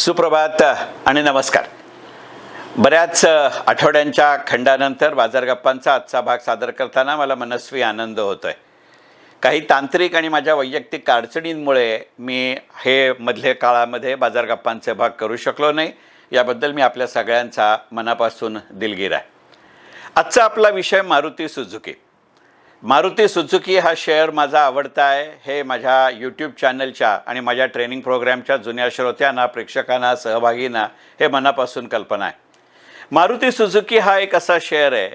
सुप्रभात आणि नमस्कार. बऱ्याच आठवड्यांच्या खंडानंतर बाजार गप्पांचा आजचा भाग सादर करताना मला मनस्वी आनंद होतो आहे काही तांत्रिक आणि माझ्या वैयक्तिक अडचणींमुळे मी हे मधल्या काळामध्ये बाजार गप्पांचे भाग करू शकलो नाही. याबद्दल मी आपल्या सगळ्यांचा मनापासून दिलगीर आहे. आजचा आपला विषय मारुती सुझुकी. मारुती सुझुकी हा शेअर माझा आवडता आहे. हे माझ्या यूट्यूब चॅनलच्या आणि माझ्या ट्रेनिंग प्रोग्रॅमच्या जुन्या श्रोत्यांना प्रेक्षकांना सहभागींना हे मनापासून कल्पना आहे. मारुती सुझुकी हा एक असा शेअर आहे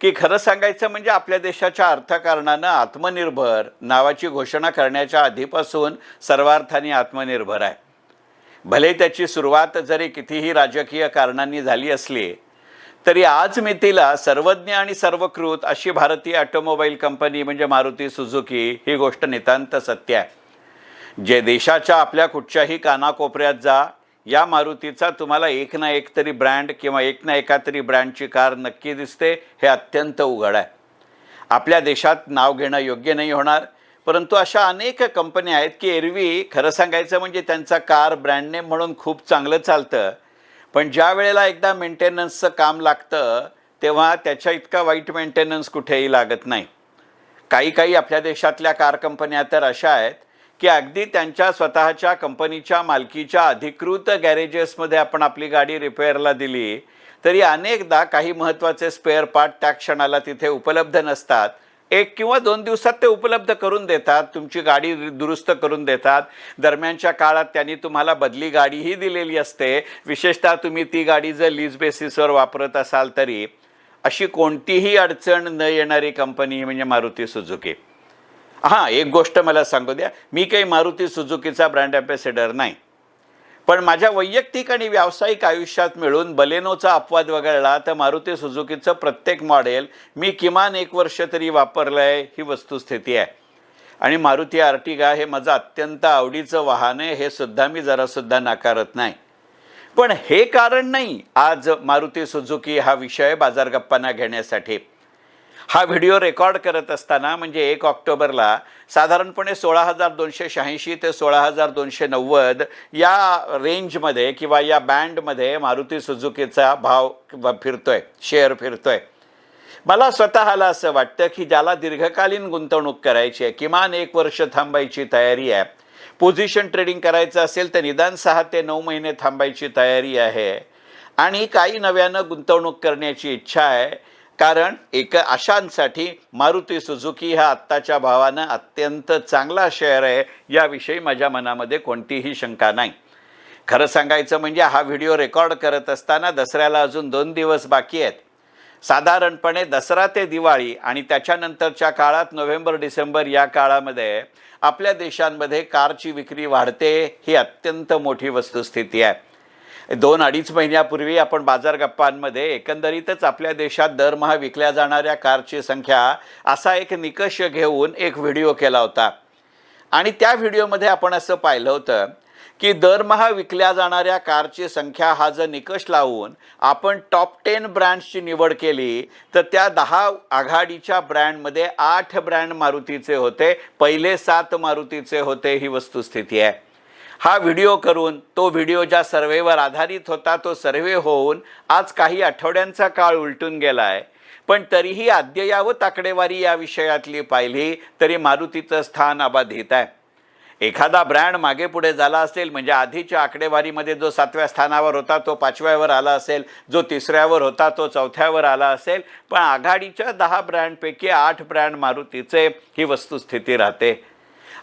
की खरं सांगायचं म्हणजे आपल्या देशाच्या अर्थकारणानं आत्मनिर्भर नावाची घोषणा करण्याच्या आधीपासून सर्वार्थाने आत्मनिर्भर आहे. भले त्याची सुरुवात जरी कितीही राजकीय कारणांनी झाली असली तरी आज मितीला सर्वज्ञ आणि सर्वकृत अशी भारतीय ऑटोमोबाईल कंपनी म्हणजे मारुती सुझुकी ही गोष्ट नितांत सत्य आहे. जे देशाच्या आपल्या कुठच्याही कानाकोपऱ्यात जा या मारुतीचा तुम्हाला एक ना एक तरी ब्रँड किंवा एक ना एका तरी ब्रँडची कार नक्की दिसते हे अत्यंत उघड आहे. आपल्या देशात नाव घेणं योग्य नाही होणार परंतु अशा अनेक कंपन्या आहेत की एरवी खरं सांगायचं म्हणजे त्यांचा कार ब्रँड नेम म्हणून खूप चांगलं चालतं पण ज्या वेळेला एकदा मेंटेनन्सचं काम लागतं तेव्हा त्याच्या इतका वाईट मेंटेनन्स कुठेही लागत नाही. काही काही आपल्या देशातल्या कार कंपन्या तर अशा आहेत की अगदी त्यांच्या स्वतःच्या कंपनीच्या मालकीच्या अधिकृत गॅरेजेसमध्ये आपण आपली गाडी रिपेअरला दिली तरी अनेकदा काही महत्त्वाचे स्पेअर पार्ट त्या क्षणाला तिथे उपलब्ध नसतात. एक किंवा दोन दिवसात ते उपलब्ध करून देतात तुमची गाडी दुरुस्त करून देतात. दरम्यानच्या काळात त्यांनी तुम्हाला बदली गाडीही दिलेली असते. विशेषतः तुम्ही ती गाडी जर लीज बेसिसवर वापरत असाल तरी अशी कोणतीही अडचण न येणारी कंपनी म्हणजे मारुती सुझुकी. हां एक गोष्ट मला सांगू द्या. मी काही मारुती सुझुकीचा ब्रँड ॲम्बॅसेडर नाही. पण माझ्या वैयक्तिक आणि व्यावसायिक आयुष्यात मिळून बलेनोचा अपवाद वगळला तर मारुती सुझुकीचं प्रत्येक मॉडेल मी किमान एक वर्ष तरी वापरलं आहे ही वस्तुस्थिती आहे. आणि मारुती आर्टिगा हे माझं अत्यंत आवडीचं वाहन आहे हे सुद्धा मी जरासुद्धा नाकारत नाही. पण हे कारण नाही आज मारुती सुझुकी हा विषय बाजारगप्पांना घेण्यासाठी. हा व्हिडिओ रेकॉर्ड करत असताना म्हणजे एक ऑक्टोबरला साधारणपणे सोळा हजार दोनशे शहाऐंशी ते सोळा हजार दोनशे नव्वद या रेंजमध्ये किंवा या बँडमध्ये मारुती सुझुकीचा भाव फिरतोय शेअर फिरतोय. मला स्वतःला असं वाटतं की ज्याला दीर्घकालीन गुंतवणूक करायची आहे किमान एक वर्ष थांबायची तयारी आहे पोझिशन ट्रेडिंग करायचं असेल तर निदान सहा ते नऊ महिने थांबायची तयारी आहे आणि काही नव्यानं गुंतवणूक करण्याची इच्छा आहे कारण एक अशांसाठी मारुती सुझुकी हा आत्ताच्या भावानं अत्यंत चांगला शेअर आहे. याविषयी माझ्या मनामध्ये कोणतीही शंका नाही. खरं सांगायचं म्हणजे हा व्हिडिओ रेकॉर्ड करत असताना दसऱ्याला अजून दोन दिवस बाकी आहेत. साधारणपणे दसरा ते दिवाळी आणि त्याच्यानंतरच्या काळात नोव्हेंबर डिसेंबर या काळामध्ये आपल्या देशांमध्ये कारची विक्री वाढते ही अत्यंत मोठी वस्तुस्थिती आहे. दोन अडीच महिन्यापूर्वी आपण बाजार गप्पांमध्ये एकंदरीतच आपल्या देशात दरमहा विकल्या जाणाऱ्या कारची संख्या असा एक निकष घेऊन एक व्हिडिओ केला होता. आणि त्या व्हिडिओमध्ये आपण असं पाहिलं होतं की दरमहा विकल्या जाणाऱ्या कारची संख्या हा जर निकष लावून आपण टॉप टेन ब्रँड्सची निवड केली तर त्या दहा आघाडीच्या ब्रँडमध्ये आठ ब्रँड मारुतीचे होते. पहिले सात मारुतीचे होते ही वस्तुस्थिती आहे. हा व्हिडिओ करून तो व्हिडिओ ज्या सर्वेवर आधारित होता तो सर्वे होऊन आज काही आठवड्यांचा काळ उलटून गेला आहे पण तरीही अद्ययावत आकडेवारी या विषयातली पाहिली तरी मारुतीचं स्थान अबाधित आहे. एखादा ब्रँड मागे पुढे झाला असेल म्हणजे आधीच्या आकडेवारीमध्ये जो सातव्या स्थानावर होता तो पाचव्यावर आला असेल जो तिसऱ्यावर होता तो चौथ्यावर आला असेल पण आघाडीच्या दहा ब्रँडपैकी आठ ब्रँड मारुतीचे ही वस्तुस्थिती राहते.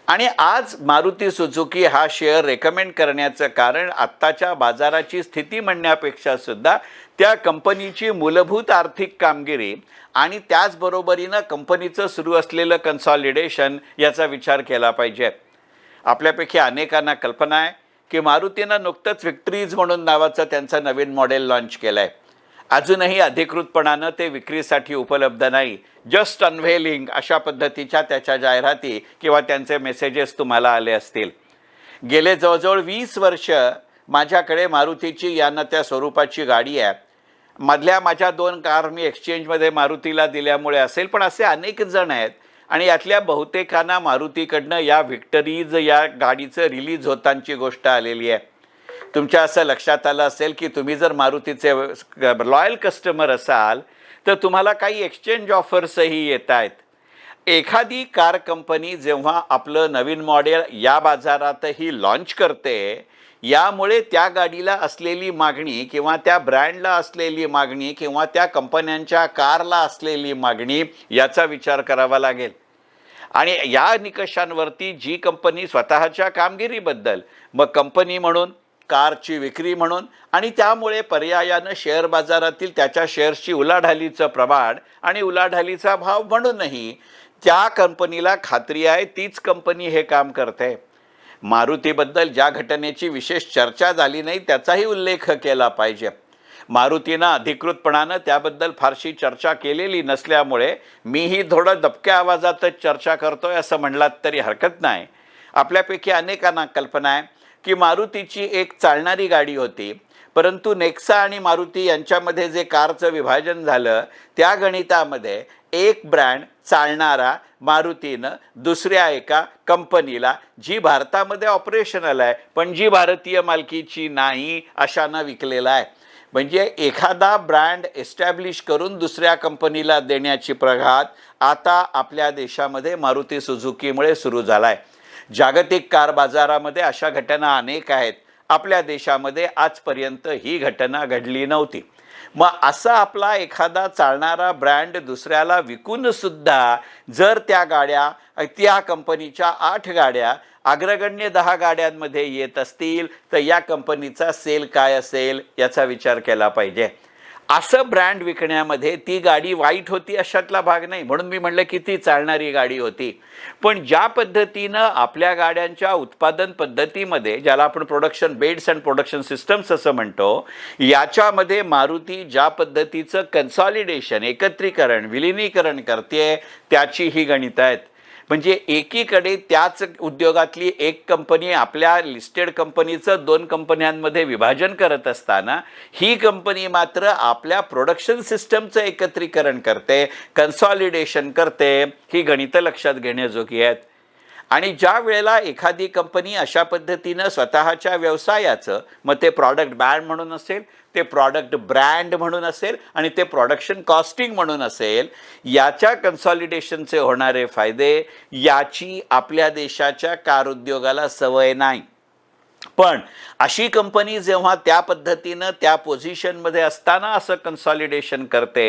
आणि आज मारुती सुझुकी हा शेअर रेकमेंड करण्याचं कारण आत्ताच्या बाजाराची स्थिती म्हणण्यापेक्षा सुद्धा त्या कंपनीची मूलभूत आर्थिक कामगिरी आणि त्याचबरोबरीनं कंपनीचं सुरू असलेलं कन्सॉलिडेशन याचा विचार केला पाहिजे. आपल्यापैकी अनेकांना कल्पना आहे की मारुतीनं नुकतंच विक्ट्रीज म्हणून नावाचं त्यांचं नवीन मॉडेल लॉन्च केलं आहे अजूनही अधिकृतपणानं ते विक्रीसाठी उपलब्ध नाही. जस्ट अनव्हेलिंग अशा पद्धतीच्या त्याच्या जाहिराती किंवा त्यांचे मेसेजेस तुम्हाला आले असतील. गेले जवळजवळ वीस वर्ष माझ्याकडे मारुतीची यानं त्या स्वरूपाची गाडी आहे. मधल्या माझ्या दोन कार मी एक्सचेंजमध्ये मारुतीला दिल्यामुळे असेल पण असे अनेक जण आहेत. आणि यातल्या बहुतेकांना मारुतीकडनं या व्हिक्टरीज या गाडीचं रिलीज होतांची गोष्ट आलेली आहे. तुमच्या असं लक्षात आलं असेल की तुम्ही जर मारुतीचे लॉयल कस्टमर असाल तर तुम्हाला काही एक्सचेंज ऑफर्सही येत आहेत. एखादी कार कंपनी जेव्हा आपलं नवीन मॉडेल या बाजारातही लॉन्च करते यामुळे त्या गाडीला असलेली मागणी किंवा त्या ब्रँडला असलेली मागणी किंवा त्या कंपन्यांच्या कारला असलेली मागणी याचा विचार करावा लागेल. आणि या निकषांवरती जी कंपनी स्वतःच्या कामगिरीबद्दल मग कंपनी म्हणून कारची विक्री म्हणून आणि त्यामुळे पर्यायानं शेअर बाजारातील त्याच्या शेअर्सची उलाढालीचं प्रमाण आणि उलाढालीचा भाव म्हणूनही त्या कंपनीला खात्री आहे तीच कंपनी हे काम करते. मारुतीबद्दल ज्या घटनेची विशेष चर्चा झाली नाही त्याचाही उल्लेख केला पाहिजे. मारुतीनं अधिकृतपणानं त्याबद्दल फारशी चर्चा केलेली नसल्यामुळे मीही थोडं दबक्या आवाजातच चर्चा करतोय असं म्हणलात तरी हरकत नाही. आपल्यापैकी अनेकांना कल्पना आहे की मारुतीची एक चालणारी गाडी होती. परंतु नेक्सा आणि मारुती यांच्यामध्ये जे कारचं विभाजन झालं त्या गणितामध्ये एक ब्रँड चालणारा मारुतीनं दुसऱ्या एका कंपनीला जी भारतामध्ये ऑपरेशनल आहे पण जी भारतीय मालकीची नाही अशानं विकलेला आहे. म्हणजे एखादा ब्रँड एस्टॅब्लिश करून दुसऱ्या कंपनीला देण्याची प्रघात आता आपल्या देशामध्ये मारुती सुझुकीमुळे सुरू झाला आहे जागतिक कार बाजारामध्ये अशा घटना अनेक आहेत. आपल्या देशामध्ये आजपर्यंत ही घटना घडली नव्हती. मग असा आपला एखादा चालणारा ब्रँड दुसऱ्याला विकून सुद्धा जर त्या गाड्या त्या कंपनीच्या आठ गाड्या अग्रगण्य दहा गाड्यांमध्ये येत असतील तर या कंपनीचा सेल काय असेल याचा विचार केला पाहिजे. असं ब्रँड विकण्यामध्ये ती गाडी वाईट होती अशातला भाग नाही. म्हणून मी म्हणलं की ती चालणारी गाडी होती. पण ज्या पद्धतीनं आपल्या गाड्यांच्या उत्पादन पद्धतीमध्ये ज्याला आपण production beds and production systems असं म्हणतो याच्यामध्ये मारुती ज्या पद्धतीचं कन्सॉलिडेशन एकत्रीकरण विलिनीकरण करते त्याची ही गणित आहेत. म्हणजे एकीकडे त्याच उद्योगातली एक कंपनी आपल्या लिस्टेड कंपनीचं दोन कंपन्यांमध्ये विभाजन करत असताना ही कंपनी मात्र आपल्या प्रोडक्शन सिस्टमचं एकत्रीकरण करते कन्सॉलिडेशन करते. ही गणितं लक्षात घेण्याजोगी आहेत. आणि ज्या वेळेला एखादी कंपनी अशा पद्धतीनं स्वतःच्या व्यवसायाचं मग ते प्रॉडक्ट बँड म्हणून असेल ते प्रॉडक्ट ब्रँड म्हणून असेल आणि ते प्रॉडक्शन कॉस्टिंग म्हणून असेल याच्या कन्सॉलिडेशनचे होणारे फायदे याची आपल्या देशाच्या कार उद्योगाला सवय नाही. पण अशी कंपनी जेव्हा त्या पद्धतीनं त्या पोझिशनमध्ये असताना असं कन्सॉलिडेशन करते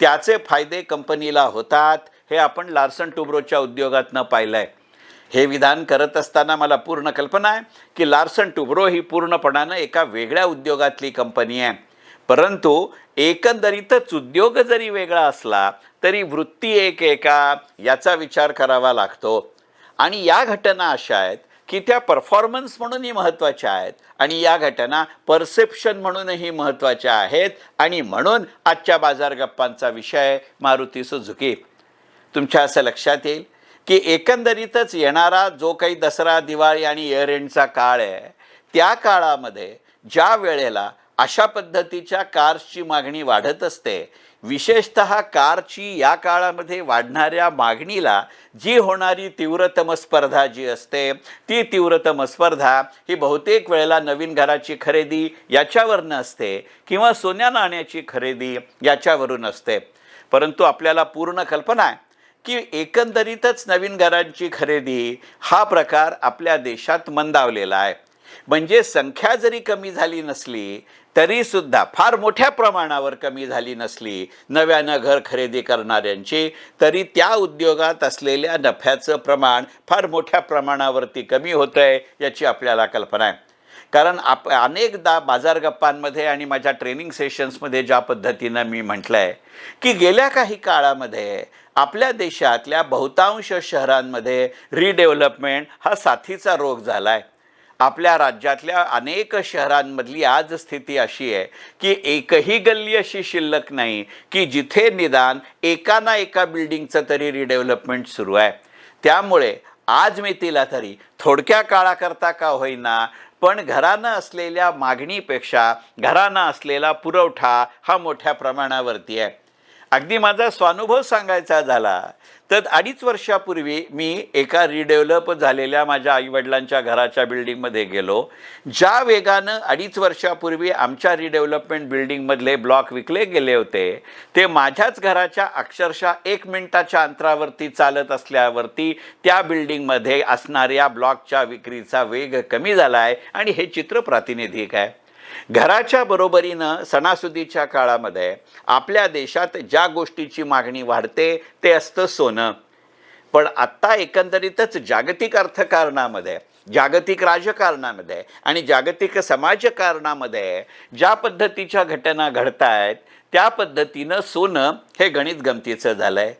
त्याचे फायदे कंपनीला होतात हे आपण लार्सन टुब्रोच्या उद्योगातनं पाहिलं आहे हे विधान करत असताना मला पूर्ण कल्पना आहे की लार्सन टुब्रो ही पूर्णपणानं एका वेगळ्या उद्योगातली कंपनी आहे. परंतु एकंदरीतच उद्योग जरी वेगळा असला तरी वृत्ती एक एका याचा विचार करावा लागतो. आणि या घटना अशा आहेत की त्या परफॉर्मन्स म्हणूनही महत्त्वाच्या आहेत आणि या घटना परसेप्शन म्हणूनही महत्त्वाच्या आहेत आणि म्हणून आजच्या बाजार गप्पांचा विषय मारुती सुझुकी. तुमच्या असं लक्षात येईल? की एकंदरीतच येणारा जो काही दसरा दिवाळी आणि इयर एंडचा काळ आहे त्या काळामध्ये ज्या वेळेला अशा पद्धतीच्या कार्सची मागणी वाढत असते विशेषत कारची या काळामध्ये वाढणाऱ्या मागणीला जी होणारी तीव्रतम स्पर्धा जी असते ती तीव्रतम स्पर्धा ही बहुतेक वेळेला नवीन घराची खरेदी याच्यावरनं असते किंवा सोन्या नाण्याची खरेदी याच्यावरून असते. परंतु आपल्याला पूर्ण कल्पना आहे की एकंदरीतच नवीन घरांची खरेदी हा प्रकार आपल्या देशात मंदावलेला आहे. म्हणजे संख्या जरी कमी झाली नसली तरी सुद्धा फार मोठ्या प्रमाणावर कमी झाली नसली नव्यानं घर खरेदी करणाऱ्यांची तरी त्या उद्योगात असलेल्या नफ्याचं प्रमाण फार मोठ्या प्रमाणावरती कमी होतं आहे याची आपल्याला कल्पना आहे. कारण आप अनेकदा बाजार गप्पांमध्ये आणि माझ्या ट्रेनिंग सेशन्समध्ये ज्या पद्धतीनं मी म्हटलं आहे की गेल्या काही काळामध्ये आपल्या देशातल्या बहुतांश शहरांमध्ये रिडेव्हलपमेंट हा साथीचा रोग झाला आहे आपल्या राज्यातल्या अनेक शहरांमधली आज स्थिती अशी आहे की एकही गल्ली अशी शिल्लक नाही की जिथे निदान एका ना एका बिल्डिंगचं तरी रिडेव्हलपमेंट सुरू आहे. त्यामुळे आज मी तिला तरी थोडक्या काळाकरता का होईना पण घरानं असलेल्या मागणीपेक्षा घरानं असलेला पुरवठा हा मोठ्या प्रमाणावरती आहे. अगदी माझा स्वानुभव सांगायचा झाला तर अडीच वर्षापूर्वी मी एका रिडेव्हलप झालेल्या माझ्या आईवडिलांच्या घराच्या बिल्डिंगमध्ये गेलो. ज्या वेगानं अडीच वर्षापूर्वी आमच्या रिडेव्हलपमेंट बिल्डिंगमधले ब्लॉक विकले गेले होते ते माझ्याच घराच्या अक्षरशः एक मिनिटाच्या अंतरावरती चालत असल्यावरती त्या बिल्डिंगमध्ये असणाऱ्या ब्लॉकच्या विक्रीचा वेग कमी झाला आहे आणि हे चित्र प्रातिनिधिक आहे. घराच्या बरोबरीनं सणासुदीच्या काळामध्ये आपल्या देशात ज्या गोष्टीची मागणी वाढते ते असतं सोनं. पण आत्ता एकंदरीतच जागतिक अर्थकारणामध्ये जागतिक राजकारणामध्ये आणि जागतिक समाजकारणामध्ये ज्या पद्धतीच्या घटना घडत आहेत त्या पद्धतीनं सोनं हे गणित गमतीचं झालं आहे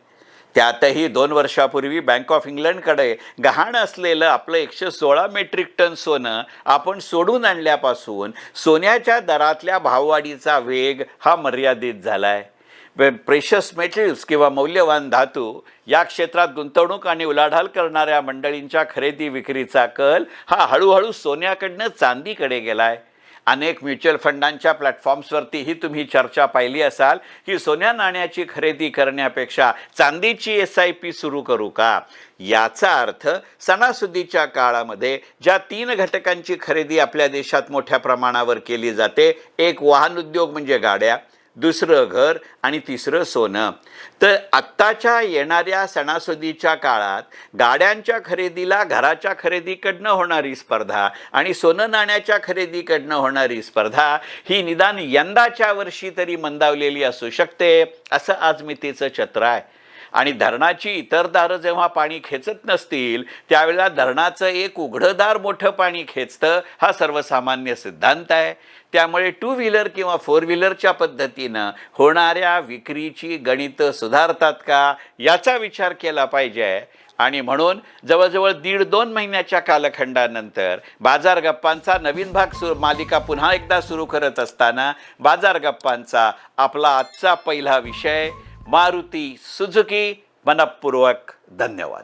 त्यातही दोन वर्षापूर्वी बँक ऑफ इंग्लंडकडे गहाण असलेलं आपलं एकशे सोळा मेट्रिक टन सोनं आपण सोडून आणल्यापासून सोन्याच्या दरातल्या भाववाढीचा वेग हा मर्यादित झाला आहे प्रेशस मेटल्स किंवा मौल्यवान धातू या क्षेत्रात गुंतवणूक आणि उलाढाल करणाऱ्या मंडळींच्या खरेदी विक्रीचा कल हा हळूहळू सोन्याकडनं चांदीकडे गेला आहे अनेक म्युच्युअल फंडांच्या प्लॅटफॉर्म्सवरतीही तुम्ही चर्चा पाहिली असाल की सोन्या नाण्याची खरेदी करण्यापेक्षा चांदीची एस आय पी सुरू करू का? याचा अर्थ सणासुदीच्या काळामध्ये ज्या तीन घटकांची खरेदी आपल्या देशात मोठ्या प्रमाणावर केली जाते एक वाहन उद्योग म्हणजे गाड्या दुसरं घर आणि तिसरं सोनं. तर आत्ताच्या येणाऱ्या सणासुदीच्या काळात गाड्यांच्या खरेदीला घराच्या खरेदीकडनं होणारी स्पर्धा आणि सोनं नाण्याच्या खरेदीकडनं होणारी स्पर्धा ही निदान यंदाच्या वर्षी तरी मंदावलेली असू शकते असं आज मितीचं छत्र आहे. आणि धरणाची इतर दारं जेव्हा पाणी खेचत नसतील त्यावेळेला धरणाचं एक उघडं मोठं पाणी खेचतं हा सर्वसामान्य सिद्धांत आहे. त्यामुळे टू व्हीलर किंवा फोर व्हीलरच्या पद्धतीनं होणाऱ्या विक्रीची गणितं सुधारतात का? याचा विचार केला पाहिजे. आणि म्हणून जवळजवळ दीड दोन महिन्याच्या कालखंडानंतर बाजार गप्पांचा नवीन भाग सु मालिका पुन्हा एकदा सुरू करत असताना बाजार गप्पांचा आपला आजचा पहिला विषय मारुती सुझुकी मनपूर्वक धन्यवाद.